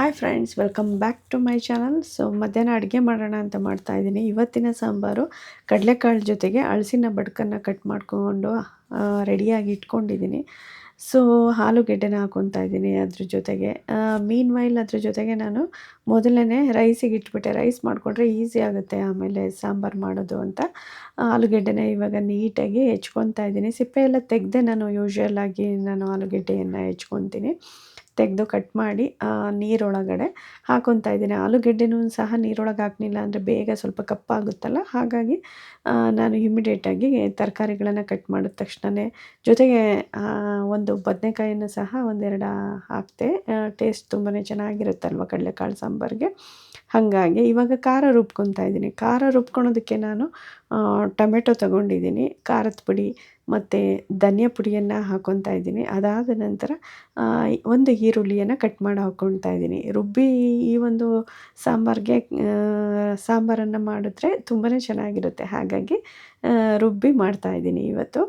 Hi friends welcome back to my channel so ಮಧ್ಯಾಹ್ನ ಅಡುಗೆ ಮಾಡೋಣ ಅಂತ ಮಾಡ್ತಾ ಇದ್ದೀನಿ. ಇವತ್ತಿನ ಸಾಂಬಾರು ಕಡಲೆಕಾಳು ಜೊತೆಗೆ ಅಳಸಿನ ಬಡ್ಕನ್ನು ಕಟ್ ಮಾಡಿಕೊಂಡು ರೆಡಿಯಾಗಿ ಇಟ್ಕೊಂಡಿದ್ದೀನಿ. ಸೊ ಆಲೂಗೆಡ್ಡೆನ ಹಾಕೊತಾ ಇದ್ದೀನಿ ಅದ್ರ ಜೊತೆಗೆ. ಮೀನ್ ವೈಲ್ ಅದ್ರ ಜೊತೆಗೆ ನಾನು ಮೊದಲೇ ರೈಸಿಗೆ ಇಟ್ಬಿಟ್ಟೆ. ರೈಸ್ ಮಾಡಿಕೊಂಡ್ರೆ ಈಸಿ ಆಗುತ್ತೆ ಆಮೇಲೆ ಸಾಂಬಾರು ಮಾಡೋದು ಅಂತ. ಆಲೂಗೆಡ್ಡೆನ ಇವಾಗ ನೀಟಾಗಿ ಹೆಚ್ಕೊತಾ ಇದ್ದೀನಿ. ಸಿಪ್ಪೆ ಎಲ್ಲ ತೆಗೆದೆ ನಾನು ಯೂಶ್ವಲ್ ಆಗಿ ನಾನು ಆಲೂಗೆಡ್ಡೆಯನ್ನು ಹೆಚ್ಕೊತೀನಿ ತೆಗೆದು ಕಟ್ ಮಾಡಿ ನೀರೊಳಗಡೆ ಹಾಕೊತಾ ಇದ್ದೀನಿ. ಆಲೂಗಡ್ಡೆನೂ ಸಹ ನೀರೊಳಗೆ ಹಾಕಲಿಲ್ಲ ಅಂದರೆ ಬೇಗ ಸ್ವಲ್ಪ ಕಪ್ಪಾಗುತ್ತಲ್ಲ? ಹಾಗಾಗಿ ನಾನು ಇಮಿಡಿಯೇಟಾಗಿ ತರಕಾರಿಗಳನ್ನು ಕಟ್ ಮಾಡಿದ ತಕ್ಷಣವೇ ಜೊತೆಗೆ ಒಂದು ಬದನೆಕಾಯಿಯನ್ನು ಸಹ ಒಂದೆರಡು ಹಾಕ್ತೆ. ಟೇಸ್ಟ್ ತುಂಬಾ ಚೆನ್ನಾಗಿರುತ್ತಲ್ವ ಕಡಲೆಕಾಳು ಸಾಂಬಾರಿಗೆ? ಹಾಗಾಗಿ ಇವಾಗ ಖಾರ ರುಬ್ಕೊತಾ ಇದ್ದೀನಿ. ಖಾರ ರುಬ್ಕೊಳೋದಕ್ಕೆ ನಾನು ಟೊಮೆಟೊ ತೊಗೊಂಡಿದ್ದೀನಿ. ಖಾರದ ಪುಡಿ ಮತ್ತು ಧನಿಯಾ ಪುಡಿಯನ್ನು ಹಾಕ್ಕೊತಾ ಇದ್ದೀನಿ. ಅದಾದ ನಂತರ ಒಂದು ಈರುಳ್ಳಿಯನ್ನು ಕಟ್ ಮಾಡಿ ಹಾಕ್ಕೊಳ್ತಾ ಇದ್ದೀನಿ. ರುಬ್ಬಿ ಈ ಒಂದು ಸಾಂಬಾರಿಗೆ ಸಾಂಬಾರನ್ನು ಮಾಡಿದ್ರೆ ತುಂಬಾ ಚೆನ್ನಾಗಿರುತ್ತೆ. ಹಾಗಾಗಿ ರುಬ್ಬಿ ಮಾಡ್ತಾ ಇದ್ದೀನಿ ಇವತ್ತು.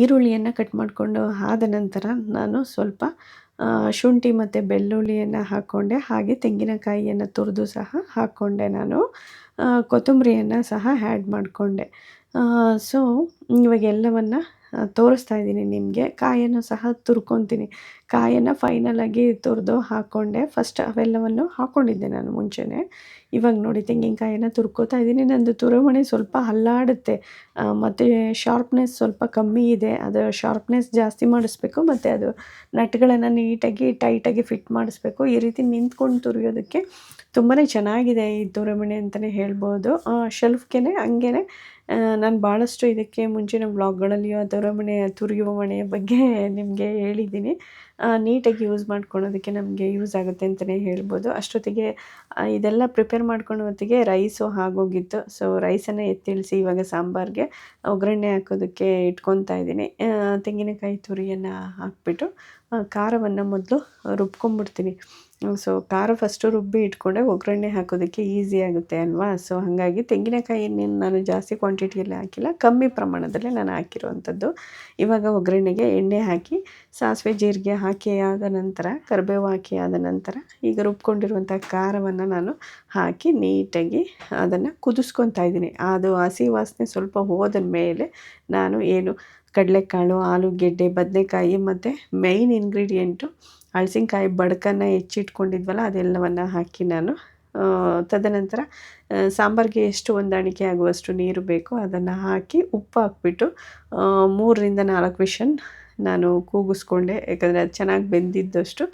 ಈರುಳ್ಳಿಯನ್ನು ಕಟ್ ಮಾಡಿಕೊಂಡು ಆದ ನಂತರ ನಾನು ಸ್ವಲ್ಪ ಶುಂಠಿ ಮತ್ತು ಬೆಳ್ಳುಳ್ಳಿಯನ್ನು ಹಾಕ್ಕೊಂಡೆ ಹಾಗೆ ತೆಂಗಿನಕಾಯಿಯನ್ನು ತುರಿದು ಸಹ ಹಾಕ್ಕೊಂಡೆ ನಾನು. ಕೊತ್ತಂಬರಿಯನ್ನು ಸಹ ಆ್ಯಡ್ ಮಾಡಿಕೊಂಡೆ. ಸೊ ಇವಾಗ ಎಲ್ಲವನ್ನು ತೋರಿಸ್ತಾ ಇದ್ದೀನಿ ನಿಮಗೆ. ಕಾಯನ್ನು ಸಹ ತುರ್ಕೊತೀನಿ. ಕಾಯನ್ನು ಫೈನಲಾಗಿ ತುರಿದು ಹಾಕ್ಕೊಂಡೆ ಫಸ್ಟ್ ಅವೆಲ್ಲವನ್ನು ಹಾಕ್ಕೊಂಡಿದ್ದೆ ನಾನು ಮುಂಚೆನೇ. ಇವಾಗ ನೋಡಿ ತೆಂಗಿನಕಾಯನ್ನು ತುರ್ಕೋತಾ ಇದ್ದೀನಿ. ನಂದು ತುರುಮಣೆ ಸ್ವಲ್ಪ ಹಲ್ಲಾಡುತ್ತೆ ಮತ್ತು ಶಾರ್ಪ್ನೆಸ್ ಸ್ವಲ್ಪ ಕಮ್ಮಿ ಇದೆ. ಅದು ಶಾರ್ಪ್ನೆಸ್ ಜಾಸ್ತಿ ಮಾಡಿಸ್ಬೇಕು, ಮತ್ತು ಅದು ನಟ್ಗಳನ್ನು ನೀಟಾಗಿ ಟೈಟಾಗಿ ಫಿಟ್ ಮಾಡಿಸ್ಬೇಕು. ಈ ರೀತಿ ನಿಂತ್ಕೊಂಡು ತುರಿಯೋದಕ್ಕೆ ತುಂಬಾ ಚೆನ್ನಾಗಿದೆ ಈ ತುರುಮಣೆ ಅಂತಲೇ ಹೇಳ್ಬೋದು. ಶೆಲ್ಫ್ಗೆ ಹಂಗೇ ನಾನು ಭಾಳಷ್ಟು ಇದಕ್ಕೆ ಮುಂಚಿನ ವ್ಲಾಗ್ಗಳಲ್ಲಿಯೋ ಮನೆ ತುರಿಯುವ ಮನೆಯ ಬಗ್ಗೆ ನಿಮಗೆ ಹೇಳಿದ್ದೀನಿ. ನೀಟಾಗಿ ಯೂಸ್ ಮಾಡ್ಕೊಳೋದಕ್ಕೆ ನಮಗೆ ಯೂಸ್ ಆಗುತ್ತೆ ಅಂತಲೇ ಹೇಳ್ಬೋದು. ಅಷ್ಟೊತ್ತಿಗೆ ಇದೆಲ್ಲ ಪ್ರಿಪೇರ್ ಮಾಡ್ಕೊಳ್ಳೋ ಹೊತ್ತಿಗೆ ರೈಸು ಆಗೋಗಿತ್ತು. ಸೊ ರೈಸನ್ನು ಎತ್ತಿಳಿಸಿ ಇವಾಗ ಸಾಂಬಾರಿಗೆ ಒಗ್ಗರಣೆ ಹಾಕೋದಕ್ಕೆ ಇಟ್ಕೊತಾ ಇದ್ದೀನಿ. ತೆಂಗಿನಕಾಯಿ ತುರಿಯನ್ನು ಹಾಕ್ಬಿಟ್ಟು ಖಾರವನ್ನು ಮೊದಲು ರುಬ್ಕೊಂಬಿಡ್ತೀನಿ ಸೊ ಖಾರ ಫಸ್ಟು ರುಬ್ಬಿ ಇಟ್ಕೊಂಡೆ ಒಗ್ಗರಣೆ ಹಾಕೋದಕ್ಕೆ ಈಸಿ ಆಗುತ್ತೆ ಅಲ್ವಾ? ಸೊ ಹಾಗಾಗಿ ತೆಂಗಿನಕಾಯಿ ನಾನು ಜಾಸ್ತಿ ಕ್ವಾಂಟಿಟಿಯಲ್ಲಿ ಹಾಕಿಲ್ಲ, ಕಮ್ಮಿ ಪ್ರಮಾಣದಲ್ಲಿ ನಾನು ಹಾಕಿರುವಂಥದ್ದು. ಇವಾಗ ಒಗ್ಗರಣೆಗೆ ಎಣ್ಣೆ ಹಾಕಿ, ಸಾಸಿವೆ, ಜೀರಿಗೆ ಹಾಕಿ ಆದ ನಂತರ, ಕರಿಬೇವು ಹಾಕಿ ಆದ ನಂತರ ಈಗ ರುಬ್ಕೊಂಡಿರುವಂಥ ಖಾರವನ್ನು ನಾನು ಹಾಕಿ ನೀಟಾಗಿ ಅದನ್ನು ಕುದಿಸ್ಕೊತಾ ಇದ್ದೀನಿ. ಅದು ಹಸಿ ವಾಸನೆ ಸ್ವಲ್ಪ ಹೋದ ಮೇಲೆ ನಾನು ಏನು ಕಡಲೆಕಾಳು, ಆಲೂಗೆಡ್ಡೆ, ಬದನೆಕಾಯಿ ಮತ್ತು ಮೇಯ್ನ್ ಇಂಗ್ರೀಡಿಯೆಂಟು ಹಳಸಿನ್ಕಾಯಿ ಬಡ್ಕನ್ನು ಹೆಚ್ಚಿಟ್ಕೊಂಡಿದ್ವಲ್ಲ ಅದೆಲ್ಲವನ್ನು ಹಾಕಿ ನಾನು ತದನಂತರ ಸಾಂಬಾರಿಗೆ ಎಷ್ಟು ಹೊಂದಾಣಿಕೆ ಆಗುವಷ್ಟು ನೀರು ಬೇಕು ಅದನ್ನು ಹಾಕಿ ಉಪ್ಪು ಹಾಕ್ಬಿಟ್ಟು ಮೂರರಿಂದ ನಾಲ್ಕು ವಿಷನ್ ನಾನು ಕೂಗಿಸ್ಕೊಂಡೆ. ಯಾಕಂದರೆ ಅದು ಚೆನ್ನಾಗಿ ಬೆಂದಿದ್ದಷ್ಟು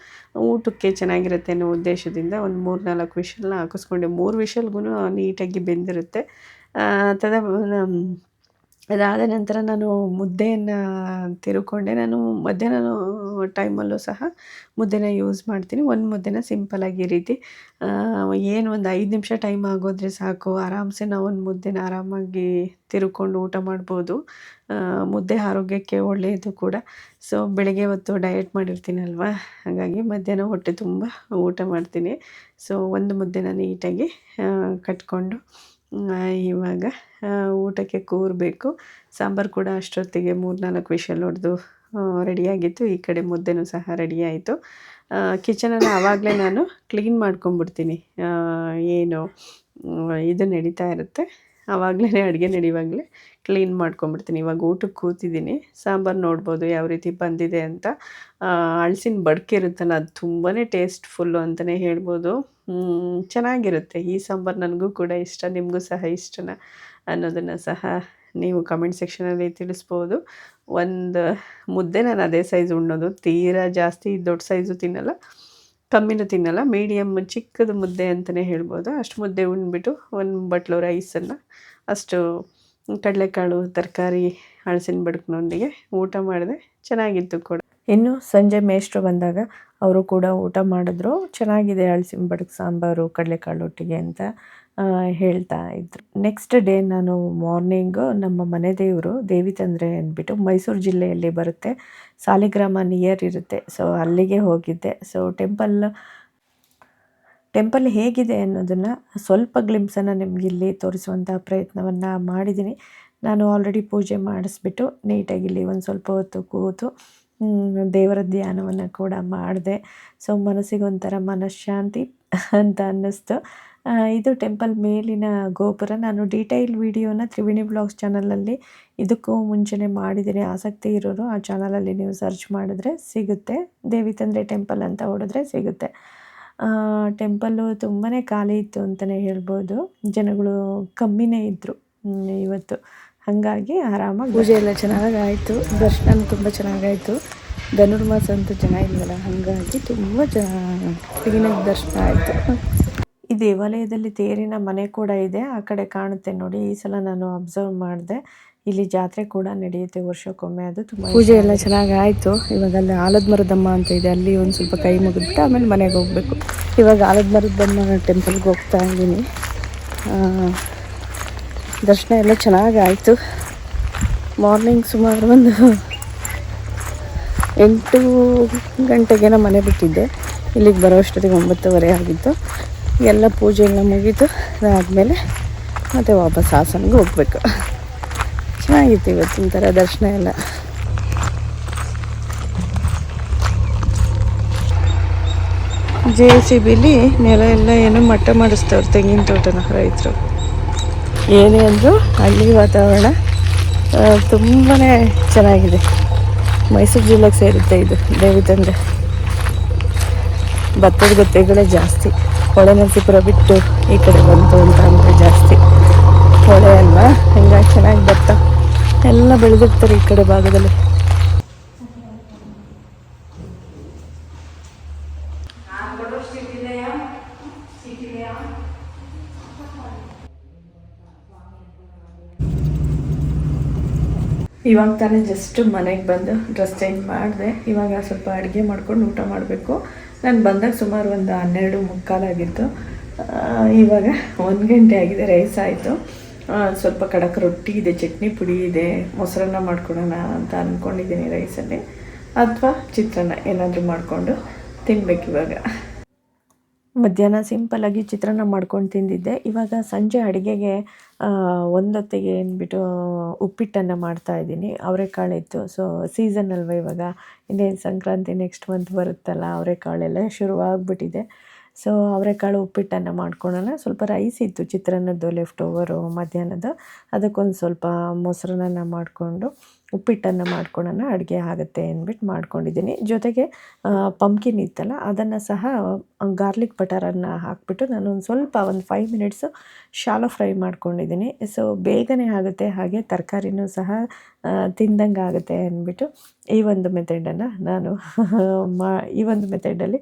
ಊಟಕ್ಕೆ ಚೆನ್ನಾಗಿರುತ್ತೆ ಅನ್ನೋ ಉದ್ದೇಶದಿಂದ ಒಂದು ಮೂರು ನಾಲ್ಕು ವಿಷಲ್ನ ಹಾಕಿಸ್ಕೊಂಡೆ. ಮೂರು ವಿಷಲ್ಗೂ ನೀಟಾಗಿ ಬೆಂದಿರುತ್ತೆ. ತದ ಅದಾದ ನಂತರ ನಾನು ಮುದ್ದೆಯನ್ನು ತಿರುಕೊಂಡೆ ನಾನು ಮಧ್ಯಾಹ್ನ ಟೈಮಲ್ಲೂ ಸಹ ಮುದ್ದೆನ ಯೂಸ್ ಮಾಡ್ತೀನಿ. ಒಂದು ಮುದ್ದೆನ ಸಿಂಪಲಾಗಿ ಈ ರೀತಿ ಏನು ಒಂದು ಐದು ನಿಮಿಷ ಟೈಮ್ ಆಗೋದ್ರೆ ಸಾಕು. ಆರಾಮ್ಸೆ ನಾವು ಒಂದು ಮುದ್ದೆನ ಆರಾಮಾಗಿ ತಿರುಕೊಂಡು ಊಟ ಮಾಡ್ಬೋದು. ಮುದ್ದೆ ಆರೋಗ್ಯಕ್ಕೆ ಒಳ್ಳೆಯದು ಕೂಡ. ಸೊ ಬೆಳಗ್ಗೆ ಹೊತ್ತು ಡಯಟ್ ಮಾಡಿರ್ತೀನಲ್ವ? ಹಾಗಾಗಿ ಮಧ್ಯಾಹ್ನ ಹೊಟ್ಟೆ ತುಂಬ ಊಟ ಮಾಡ್ತೀನಿ. ಸೊ ಒಂದು ಮುದ್ದೆನ ನೀಟಾಗಿ ಕಟ್ಕೊಂಡು ಇವಾಗ ಊಟಕ್ಕೆ ಕೂರಬೇಕು ಸಾಂಬಾರು ಕೂಡ ಅಷ್ಟೊತ್ತಿಗೆ ಮೂರು ನಾಲ್ಕು ವಿಷಲ್ ಹೊಡೆದು ರೆಡಿಯಾಗಿತ್ತು. ಈ ಕಡೆ ಮುದ್ದೆನೂ ಸಹ ರೆಡಿ ಆಯಿತು ಕಿಚನನ್ನು ಆವಾಗಲೇ ನಾನು ಕ್ಲೀನ್ ಮಾಡ್ಕೊಂಬಿಡ್ತೀನಿ ಏನು ಇದು ನಡೀತಾ ಇರುತ್ತೆ. ಆವಾಗಲೇ ಅಡುಗೆ ನಡೆಯುವಾಗಲೇ ಕ್ಲೀನ್ ಮಾಡ್ಕೊಂಬಿಡ್ತೀನಿ ಇವಾಗ ಊಟಕ್ಕೆ ಕೂತಿದ್ದೀನಿ. ಸಾಂಬಾರು ನೋಡ್ಬೋದು, ಯಾವ ರೀತಿ ಬಂದಿದೆ ಅಂತ. ಹಳ್ಸಿನ ಬಡಕೆ ಇರುತ್ತಲ್ಲ, ಅದು ತುಂಬಾ ಟೇಸ್ಟ್ಫುಲ್ಲು ಅಂತಲೇ ಹೇಳ್ಬೋದು. ಚೆನ್ನಾಗಿರುತ್ತೆ. ಈ ಸಾಂಬಾರು ನನಗೂ ಕೂಡ ಇಷ್ಟ, ನಿಮಗೂ ಸಹ ಇಷ್ಟನ ಅನ್ನೋದನ್ನು ಸಹ ನೀವು ಕಮೆಂಟ್ ಸೆಕ್ಷನಲ್ಲಿ ತಿಳಿಸ್ಬೋದು. ಒಂದು ಮುದ್ದೆ ನಾನು ಅದೇ ಸೈಜ್ ಉಣ್ಣೋದು. ತೀರಾ ಜಾಸ್ತಿ ದೊಡ್ಡ ಸೈಜು ತಿನ್ನಲ್ಲ. ಕಮ್ಮಿನೂ ತಿನ್ನಲ್ಲ ಮೀಡಿಯಮ್ ಚಿಕ್ಕದು ಮುದ್ದೆ ಅಂತಲೇ ಹೇಳ್ಬೋದು. ಅಷ್ಟು ಮುದ್ದೆ ಉಂಡ್ಬಿಟ್ಟು ಒಂದು ಬಟ್ಲು ರೈಸನ್ನು ಅಷ್ಟು ಕಡಲೆಕಾಳು, ತರಕಾರಿ ಹಳಸಿನ ಬಡಕ್ನೊಂದಿಗೆ ಊಟ ಮಾಡಿದೆ ಚೆನ್ನಾಗಿತ್ತು ಕೂಡ. ಇನ್ನು ಸಂಜೆ ಮೇಷ್ಟ್ರು ಬಂದಾಗ ಅವರು ಕೂಡ ಊಟ ಮಾಡಿದ್ರು. ಚೆನ್ನಾಗಿದೆ ಹಳಸಿನ ಬಡಕ್ ಸಾಂಬಾರು, ಕಡಲೆಕಾಳು ಒಟ್ಟಿಗೆ ಅಂತ. ಹೇಳ್ತಾ ಇದ್ರು. ನೆಕ್ಸ್ಟ್ ಡೇ ನಾನು ಮಾರ್ನಿಂಗು ನಮ್ಮ ಮನೆ ದೇವರು ದೇವಿ ತಂದ್ರೆ ಅಂದ್ಬಿಟ್ಟು ಮೈಸೂರು ಜಿಲ್ಲೆಯಲ್ಲಿ ಬರುತ್ತೆ. ಸಾಲಿಗ್ರಾಮ ನಿಯರ್ ಇರುತ್ತೆ. ಸೊ ಅಲ್ಲಿಗೆ ಹೋಗಿದ್ದೆ. ಸೊ ಟೆಂಪಲ್ ಟೆಂಪಲ್ ಹೇಗಿದೆ ಅನ್ನೋದನ್ನು ಸ್ವಲ್ಪ ಗ್ಲಿಮ್ಸನ್ನು ನಿಮ್ಗೆ ಇಲ್ಲಿ ತೋರಿಸುವಂಥ ಪ್ರಯತ್ನವನ್ನು ಮಾಡಿದ್ದೀನಿ ನಾನು ಆಲ್ರೆಡಿ ಪೂಜೆ ಮಾಡಿಸ್ಬಿಟ್ಟು ನೀಟಾಗಿ ಇಲ್ಲಿ ಒಂದು ಸ್ವಲ್ಪ ಹೊತ್ತು ಕೂತು ದೇವರ ಧ್ಯಾನವನ್ನು ಕೂಡ ಮಾಡಿದೆ. ಸೊ ಮನಸ್ಸಿಗೆ ಒಂಥರ ಮನಃಶಾಂತಿ ಅಂತ ಅನ್ನಿಸ್ತು. ಇದು ಟೆಂಪಲ್ ಮೇಲಿನ ಗೋಪುರ. ನಾನು ಡೀಟೈಲ್ ವಿಡಿಯೋನ ತ್ರಿವೇಣಿ ಬ್ಲಾಗ್ಸ್ ಚಾನಲಲ್ಲಿ ಇದಕ್ಕೂ ಮುಂಚೆನೇ ಮಾಡಿದ್ದೀನಿ. ಆಸಕ್ತಿ ಇರೋರು ಆ ಚಾನಲಲ್ಲಿ ನೀವು ಸರ್ಚ್ ಮಾಡಿದ್ರೆ ಸಿಗುತ್ತೆ. ದೇವಿ ತಂದ್ರೆ ಟೆಂಪಲ್ ಅಂತ ಹೊಡೆದ್ರೆ ಸಿಗುತ್ತೆ. ಟೆಂಪಲ್ಲು ತುಂಬಾ ಖಾಲಿ ಇತ್ತು ಅಂತಲೇ ಹೇಳ್ಬೋದು. ಜನಗಳು ಕಮ್ಮಿನೇ ಇದ್ದರು ಇವತ್ತು. ಹಾಗಾಗಿ ಆರಾಮಾಗಿ ಪೂಜೆ ಎಲ್ಲ ಚೆನ್ನಾಗಾಯಿತು. ದರ್ಶನ ತುಂಬ ಚೆನ್ನಾಗಾಯಿತು. ಧನುರ್ಮಾಸ ಅಂತೂ ಚೆನ್ನಾಗಿಲ್ವಲ್ಲ ಹಾಗಾಗಿ ತುಂಬ ಕ್ಲೀನಾಗಿ ದರ್ಶನ ಆಯಿತು. ಈ ದೇವಾಲಯದಲ್ಲಿ ತೇರಿನ ಮನೆ ಕೂಡ ಇದೆ ಆ ಕಡೆ ಕಾಣುತ್ತೆ ನೋಡಿ. ಈ ಸಲ ನಾನು ಅಬ್ಸರ್ವ್ ಮಾಡಿದೆ. ಇಲ್ಲಿ ಜಾತ್ರೆ ಕೂಡ ನಡೆಯುತ್ತೆ ವರ್ಷಕ್ಕೊಮ್ಮೆ ಅದು ತುಂಬ ಪೂಜೆ ಎಲ್ಲ ಚೆನ್ನಾಗಿ ಆಯಿತು. ಇವಾಗ ಅಲ್ಲಿ ಆಲದ ಮರದಮ್ಮ ಅಂತ ಇದೆ ಅಲ್ಲಿ ಒಂದು ಸ್ವಲ್ಪ ಕೈ ಮುಗಿದ್ಬಿಟ್ಟು ಆಮೇಲೆ ಮನೆಗೆ ಹೋಗಬೇಕು. ಇವಾಗ ಆಲದ ಮರದಮ್ಮ ಟೆಂಪಲ್ಗೆ ಹೋಗ್ತಾ ಇದ್ದೀನಿ. ದರ್ಶನ ಎಲ್ಲ ಚೆನ್ನಾಗಿ ಆಯಿತು. ಮಾರ್ನಿಂಗ್ ಸುಮಾರು ಒಂದು ಎಂಟು ಗಂಟೆಗೇನೋ ಮನೆ ಬಿಟ್ಟಿದ್ದೆ. ಇಲ್ಲಿಗೆ ಬರೋ ಅಷ್ಟೊತ್ತಿಗೆ ಒಂಬತ್ತುವರೆ ಆಗಿತ್ತು. ಎಲ್ಲ ಪೂಜೆ ಎಲ್ಲ ಮುಗೀತು ಅದಾದಮೇಲೆ ಮತ್ತೆ ವಾಪಸ್ ಹಾಸನಿಗೆ ಹೋಗ್ಬೇಕು. ಚೆನ್ನಾಗಿತ್ತು ಇವತ್ತಿನ ಥರ ದರ್ಶನ ಎಲ್ಲ. ಜೆ ಸಿ ಬಿಲಿ ನೆಲ ಎಲ್ಲ ಏನೋ ಮಟ್ಟ ಮಾಡಿಸ್ತವ್ರು ತೆಂಗಿನ ತೋಟನ ರೈತರು. ಏನೇ ಅಂದರೂ ಹಳ್ಳಿ ವಾತಾವರಣ ತುಂಬಾ ಚೆನ್ನಾಗಿದೆ. ಮೈಸೂರು ಜಿಲ್ಲೆಗೆ ಸೇರುತ್ತೆ ಇದು ದೇವಿ ತಂದೆ ಭತ್ತದ ಗದ್ದೆಗಳೇ ಜಾಸ್ತಿ. ಹೊಳೆ ನರಸೀಪುರ ಬಿಟ್ಟು ಈ ಕಡೆ ಬಂತು ಅಂತ ಅಂದರೆ ಜಾಸ್ತಿ. ಹೊಳೆ ಅಲ್ವಾ? ಹಿಂಗಾಗಿ ಚೆನ್ನಾಗಿ ಭತ್ತ. ಎಲ್ಲ ಬೆಳೆದಿರ್ತಾರೆ ಈ ಕಡೆ ಭಾಗದಲ್ಲಿ. ಇವಾಗ ತಾನೇ ಜಸ್ಟ್ ಮನೆಗೆ ಬಂದು ಡ್ರೆಸ್ ಚೇಂಜ್ ಮಾಡಿದೆ. ಇವಾಗ ಸ್ವಲ್ಪ ಅಡುಗೆ ಮಾಡ್ಕೊಂಡು ಊಟ ಮಾಡಬೇಕು. ನಾನು ಬಂದಾಗ ಸುಮಾರು ಒಂದು ಹನ್ನೆರಡು ಮುಕ್ಕಾಲಾಗಿತ್ತು ಇವಾಗ ಒಂದು ಗಂಟೆ ಆಗಿದೆ, ರೈಸ್ ಆಯಿತು. ಸ್ವಲ್ಪ ಕಡಕ್ ರೊಟ್ಟಿ ಇದೆ, ಚಟ್ನಿ ಪುಡಿ ಇದೆ, ಮೊಸರನ್ನ ಮಾಡ್ಕೊಡೋಣ ಅಂತ ಅಂದ್ಕೊಂಡಿದ್ದೀನಿ ರೈಸಲ್ಲಿ. ಅಥವಾ ಚಿತ್ರಾನ್ನ ಏನಾದರೂ ಮಾಡಿಕೊಂಡು ತಿನ್ಬೇಕು ಇವಾಗ. ಮಧ್ಯಾಹ್ನ ಸಿಂಪಲ್ಲಾಗಿ ಚಿತ್ರಾನ್ನ ಮಾಡ್ಕೊಂಡು ತಿಂದಿದ್ದೆ. ಇವಾಗ ಸಂಜೆ ಅಡುಗೆಗೆ ಒಂದೊತ್ತಿಗೆ ಏನ್ಬಿಟ್ಟು, ಉಪ್ಪಿಟ್ಟನ್ನು ಮಾಡ್ತಾ ಇದ್ದೀನಿ. ಅವರೆಕಾಳು ಇತ್ತು ಸೊ ಸೀಸನ್ ಅಲ್ವಾ ಇವಾಗ? ಇನ್ನೇನು ಸಂಕ್ರಾಂತಿ ನೆಕ್ಸ್ಟ್ ಮಂತ್ ಬರುತ್ತಲ್ಲ, ಅವರೆಕಾಳೆಲ್ಲ ಶುರುವಾಗ್ಬಿಟ್ಟಿದೆ. ಸೊ ಅವರೆಕಾಳು ಉಪ್ಪಿಟ್ಟನ್ನು ಮಾಡ್ಕೊಳ್ಳೋಣ ಸ್ವಲ್ಪ ರೈಸ್ ಇತ್ತು, ಚಿತ್ರಾನ್ನದ್ದು ಲೆಫ್ಟ್ ಓವರು ಮಧ್ಯಾಹ್ನದ ಅದಕ್ಕೊಂದು ಸ್ವಲ್ಪ ಮೊಸರನ್ನ ಮಾಡಿಕೊಂಡು ಉಪ್ಪಿಟ್ಟನ್ನು ಮಾಡ್ಕೊಳ್ಳೋಣ ಅಡುಗೆ ಆಗುತ್ತೆ ಅಂದ್ಬಿಟ್ಟು ಮಾಡ್ಕೊಂಡಿದ್ದೀನಿ. ಜೊತೆಗೆ ಪಂಪ್ಕಿನ್ ಇತ್ತಲ್ಲ, ಅದನ್ನು ಸಹ ಗಾರ್ಲಿಕ್ ಬಟರನ್ನು ಹಾಕ್ಬಿಟ್ಟು ನಾನು ಒಂದು ಸ್ವಲ್ಪ ಒಂದು ಫೈವ್ ಮಿನಿಟ್ಸು ಶಾಲೋ ಫ್ರೈ ಮಾಡ್ಕೊಂಡಿದ್ದೀನಿ. ಸೊ ಬೇಗನೆ ಆಗುತ್ತೆ, ಹಾಗೆ ತರಕಾರಿನೂ ಸಹ ತಿಂದಂಗೆ ಆಗುತ್ತೆ ಅಂದ್ಬಿಟ್ಟು ಈ ಒಂದು ಮೆಥಡನ್ನು ನಾನು ಮಾ, ಈ ಒಂದು ಮೆಥಡಲ್ಲಿ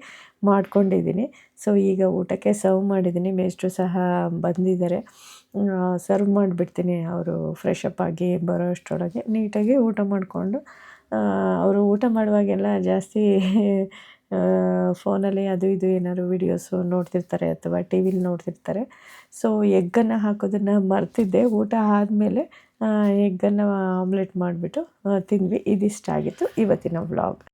ಮಾಡ್ಕೊಂಡಿದ್ದೀನಿ. ಸೊ ಈಗ ಊಟಕ್ಕೆ ಸರ್ವ್ ಮಾಡಿದ್ದೀನಿ. ಮೇಷ್ಟ್ರು ಸಹ ಬಂದಿದ್ದಾರೆ. ಸರ್ವ್ ಮಾಡಿಬಿಡ್ತೀನಿ ಅವರು ಫ್ರೆಶ್ ಅಪ್ ಆಗಿ ಬರೋ ಅಷ್ಟರೊಳಗೆ. ನೀಟಾಗಿ ಊಟ ಮಾಡಿಕೊಂಡು ಅವರು ಊಟ ಮಾಡುವಾಗೆಲ್ಲ ಜಾಸ್ತಿ ಫೋನಲ್ಲಿ ಅದು ಇದು ಏನಾದ್ರು ವೀಡಿಯೋಸು ನೋಡ್ತಿರ್ತಾರೆ ಅಥವಾ ಟಿ ವಿಲಿ ನೋಡ್ತಿರ್ತಾರೆ. ಸೊ ಎಗ್ಗನ್ನು ಹಾಕೋದನ್ನು ಮರ್ತಿದ್ದೆ. ಊಟ ಆದಮೇಲೆ ಎಗ್ಗನ್ನು ಆಮ್ಲೆಟ್ ಮಾಡಿಬಿಟ್ಟು ತಿಂದ್ವಿ. ಇದಿಷ್ಟ ಆಗಿತ್ತು ಇವತ್ತಿನ ವ್ಲಾಗ್